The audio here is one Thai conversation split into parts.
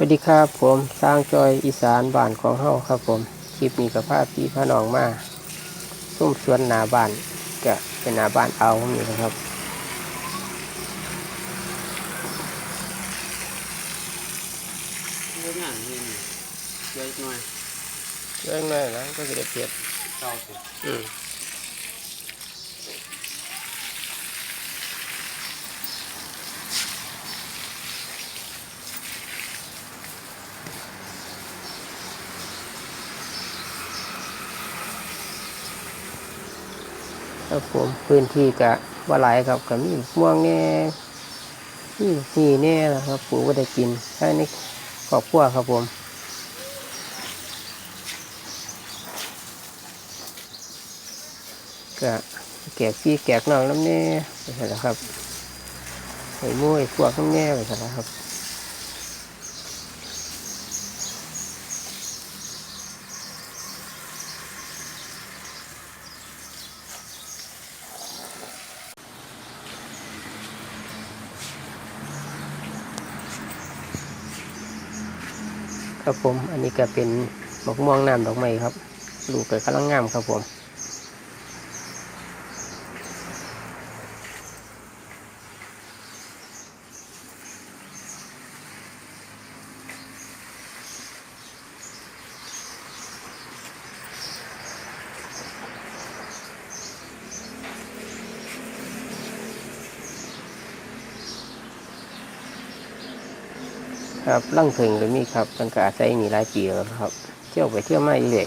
วัสดีครับผมสร้างจอยอีสานบ้านของเฮาครับผมคลิปนี้กับพาพี่พาน้องมาส้มสวนหนาบ้านก็เป็นหนาบ้านเอาผมนี่นะครับ เยอะงานเห็นเยอะหน่อยเรื่องน้อยนะก็จะได้เพียบเก้าสิบอืม ครับผมพื้นที่กะว่าหลายครับก็มีม่วงแน่มีนี่แน่นะครับปลูกก็ได้กินใช้ในครอบครัวครับผมก็แกกพี่แกกน้องน้ำแน่ไปเสร็จแล้วครับไอ้มุ้ยพวกน้ำแน่ไปเสร็จแล้วครับ ครับผม อันนี้ก็เป็นมะม่วงน้ำดอกไม้ครับ ลูกเกิดกำลังงามครับผม ครับ ลั่งเพิงก็มีครับมันก็อาศัยมีหลายปีแล้วครับ เที่ยวไปเที่ยวมาเรื่อย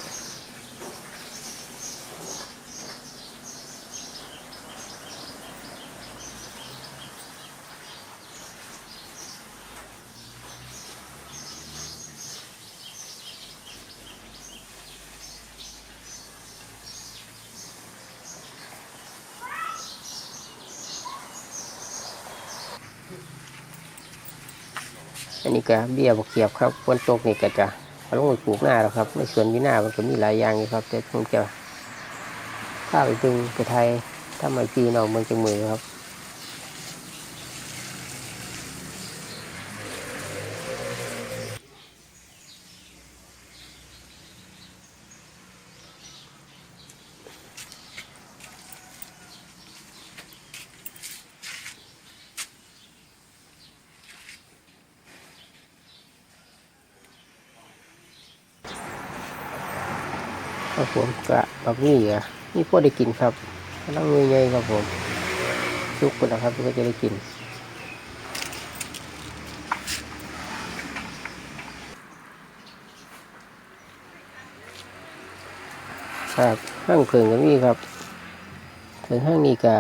นนี้ก็เบี้ยบกเขียบครับฝนตกนี่ก็จะเอาลงไปปลูกหน้าแล้วครับในสวนมีหน้ามันก็มีหลายอย่างอยู่ครับแต่ผมจะข้าไปดึงไปไทยถ้ามาปีนออกเมืองจังมือครับ ครับผมกะแบบนี้อะนี่พอได้กินครับกำลังเงยเงยครับผมสุกคนนะครับก็จะได้กินครับห้างเพิงก็มีครับถึงห้างนี้ก็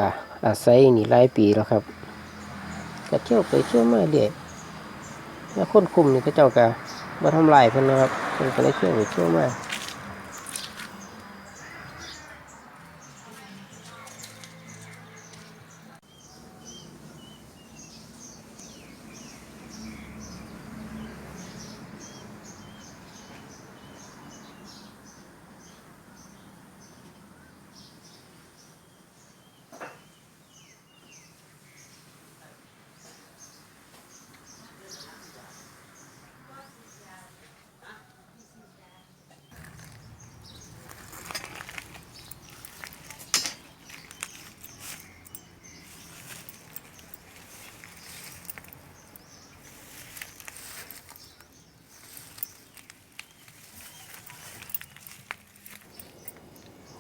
อาศัยนี่หลายปีแล้วครับก็เที่ยวไปเที่ยวมาเด็ดแล้วคนคุมนี่ก็เจ้าก็มาทำลายเพิ่นนะครับเพิ่นก็เลยเที่ยวไปเที่ยวมา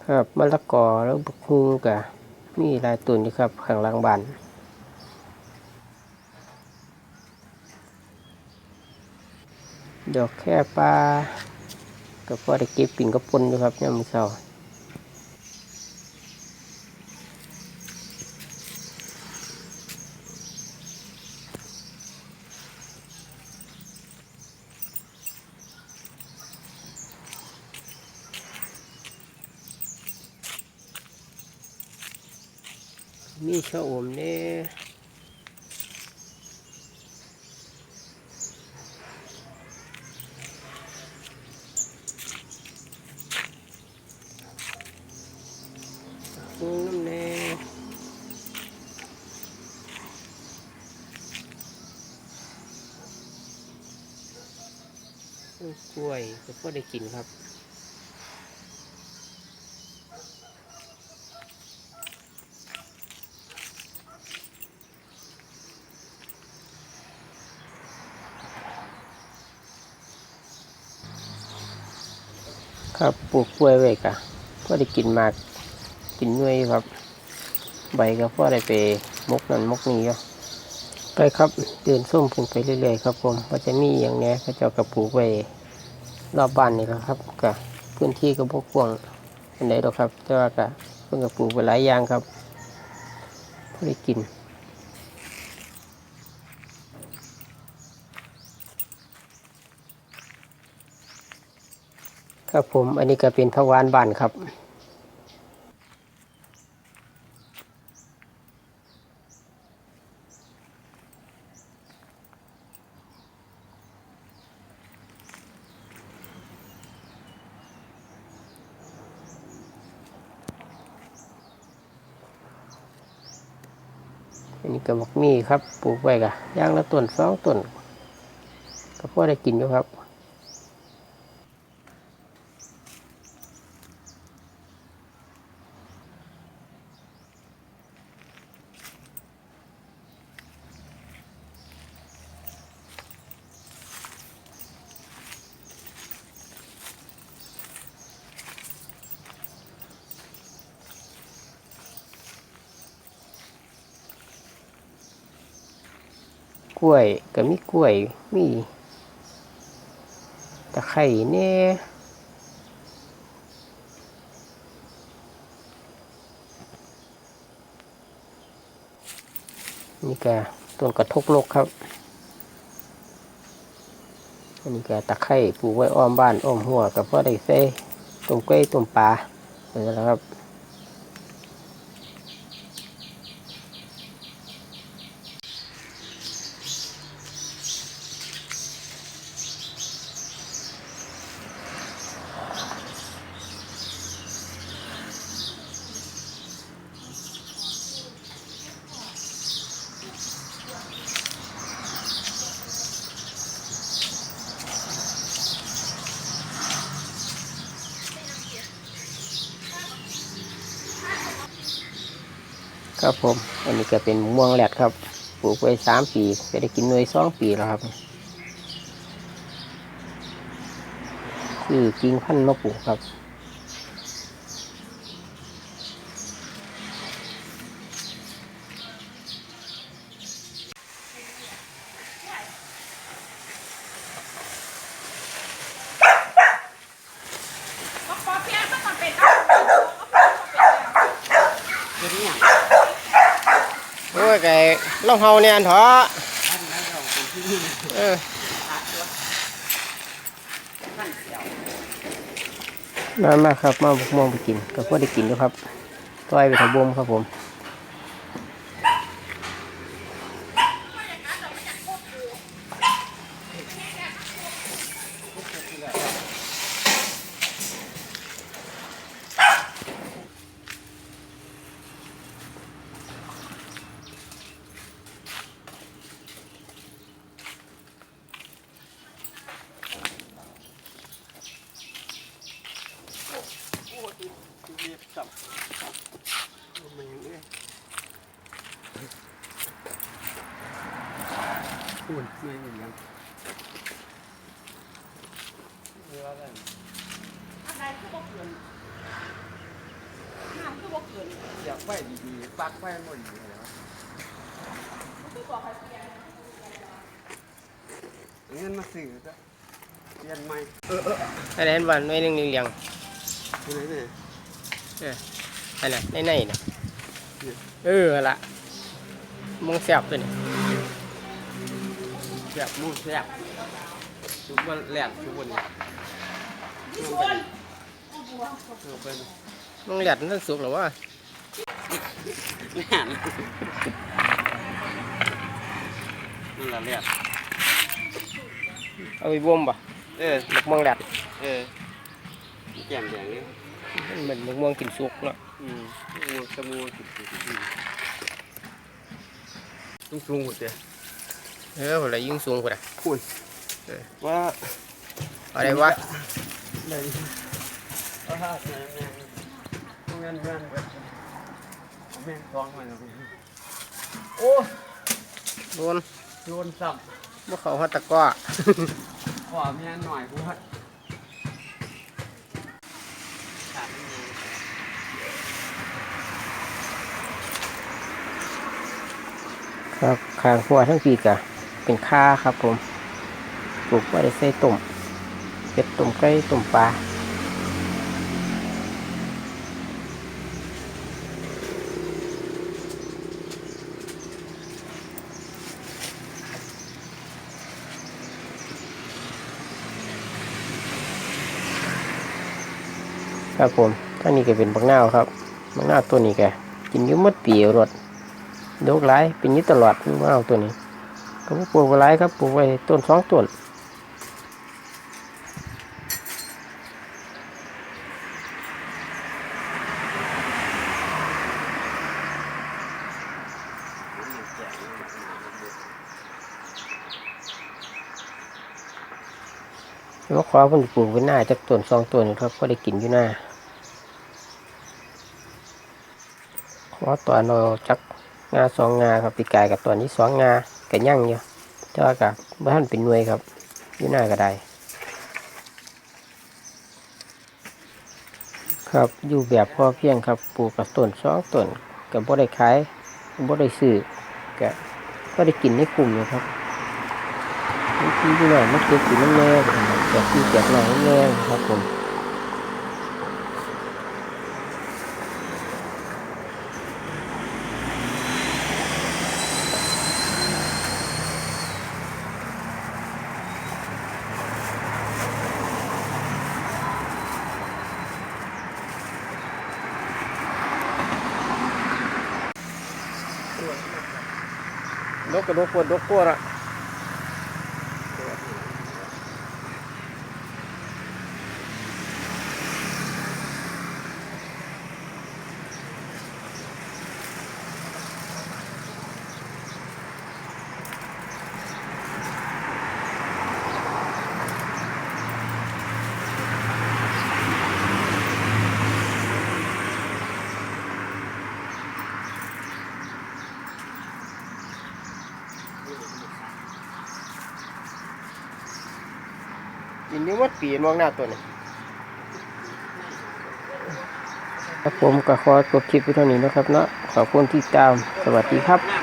ครับมะละกอแล้วบักฮุงกะมีลายตุ่นอยู่ครับข้างล่างบ้านดอกแค่ปลาก็พอได้เก็บปิ่นกระปนอยู่ครับเนี่ยมมือเช้า มีชะอมเนี่ยฮุงน้ำแน่กล้วยก็พอได้กินครับ ครับปลูกกล้วยไว้กะพอได้กินมากกินหน่วยครับ ใบก็พอได้ไปมกนั่นมกนี่อยู่ไปครับเดินส้มขึ้นไปเรื่อยๆครับผมว่าจะมีอย่างนี้ยเขาเจ้ากระปลูกไว้รอบบ้านนี่แหละครับกับพื้นที่ก็บกกว้างอันไหนหรอกครับแต่ว่ากะเพิ่งกระปลูกไปหลายอย่างครับพอได้กิน ครับผมอันนี้ก็เป็นทวารบ้านครับอันนี้ก็บักมี่ครับปลูกไว้กะย่างละต้นสองต้นก็พอได้กินอยู่ครับ กล้วยก็มีกล้วย มีตะไคร่แน่นี่ก็ต้นกระทกลกครับ อันนี้ก็ตะไคร่ปลูกไว้อ้อมบ้านอ้อมหัวกับพ่อได้ใส่ต้มกล้วยต้มปลานี่แหละครับ ครับผม อันนี้ก็เป็นมะม่วงแหลดครับ ปลูกไว้สามปีจะได้กินหน่วยสองปีแล้วครับคือกิ่งพันธุ์มาปลูกครับ เฮ็ดอีหยัง โอ้ไก่ล่องเฮาเนี่ยอันเถอะท่านแล้วเราเป็นที่นี่เอออาตัวท่านเสียวมามาครับ มาบุกมองไปกิน ก็พอได้กินด้วยครับต้อยไปถบมครับผม เรียบจับมันยังเอ้ยพูดไม่เหมือนกันเรียกว่าอะไร อะไรคือบ่เกินน้ำคือบ่เกิน อยากไฟดีๆ ปักไฟหมดอยู่แล้วคือบอกให้เปลี่ยนเอาเงินมาซื้อก็เปลี่ยนใหม่อันนั้นวันไม่เรื่องเลี้ยงที่ไหนเนี่ยอันนั้นในในนะเออเอาละมงแซ่บตัวนี้แซ่บมูแซ่บทุกวันแหลกทุกวันนี้นี่ชวนเออเป็นมงแหลดนั่นสุกหรือว่า งานนี่ละแหลกเอาไปบ่มป่ะเออมกม่วงแหลดเออแก้มแดงนี่มันเหมือนมกม่วงกินสุกเนาะอืมงูสมูสุดต้องสูงหมดเลยเออเวลายิ่งสูงกว่าคุณว่าอะไรวะเลยเอาห้า แม่แม่แม่แม่แม่แม่ท้องมันโอ้โดนโดนซ้เมื่อเขาหัตะกร้อำขอแม่หน่อยกูว่าครับคางขัวทั้งปีกะเป็นค่าครับผมปลูกไว้ได้ใส่ต้มเป็ดต้มไก่ต้มปลา ครับผมท่างนี้ก็เป็นบักนาวครับบักนาวตัวนี้แกกินอยุ่หมดปีรถดอกหลายเป็นอยี่ตลอดมะนาวตัวนี้ก็ปลูกไว้หลครับปลูกไว้ต้นสองต้นแล้วขอเพิ่นปลูกไว้หน้าจากต้นสองต้นนี่ครับก็ได้กินอยู่หน้า ขอตัวเราจักงาสองงาครับปีกายกับตัวนี้สองงากัยั่งอยู่แต่ว่ากับบ้านเป็นหน่วยครับอยู่หน้าก็ได้ครับอยู่แบบพอเพียงครับปลูกกับต้นสองต้นกับบ่ได้ขายบ่ได้ซื้อก็ก็ได้กินในกลุ่มอยู่ครับทีพี่น้องมันเก็บสีน้ำแน่แจกพี่แจกน้องน้ำแน่ครับผม ดกกระ อินอยุ่วัดปีนมองหน้าตัวนี้ครับผมก็ขอจบคลิปไปเท่านี้นะครับเนาะขอบคุณที่ตาม สวัสดีครับ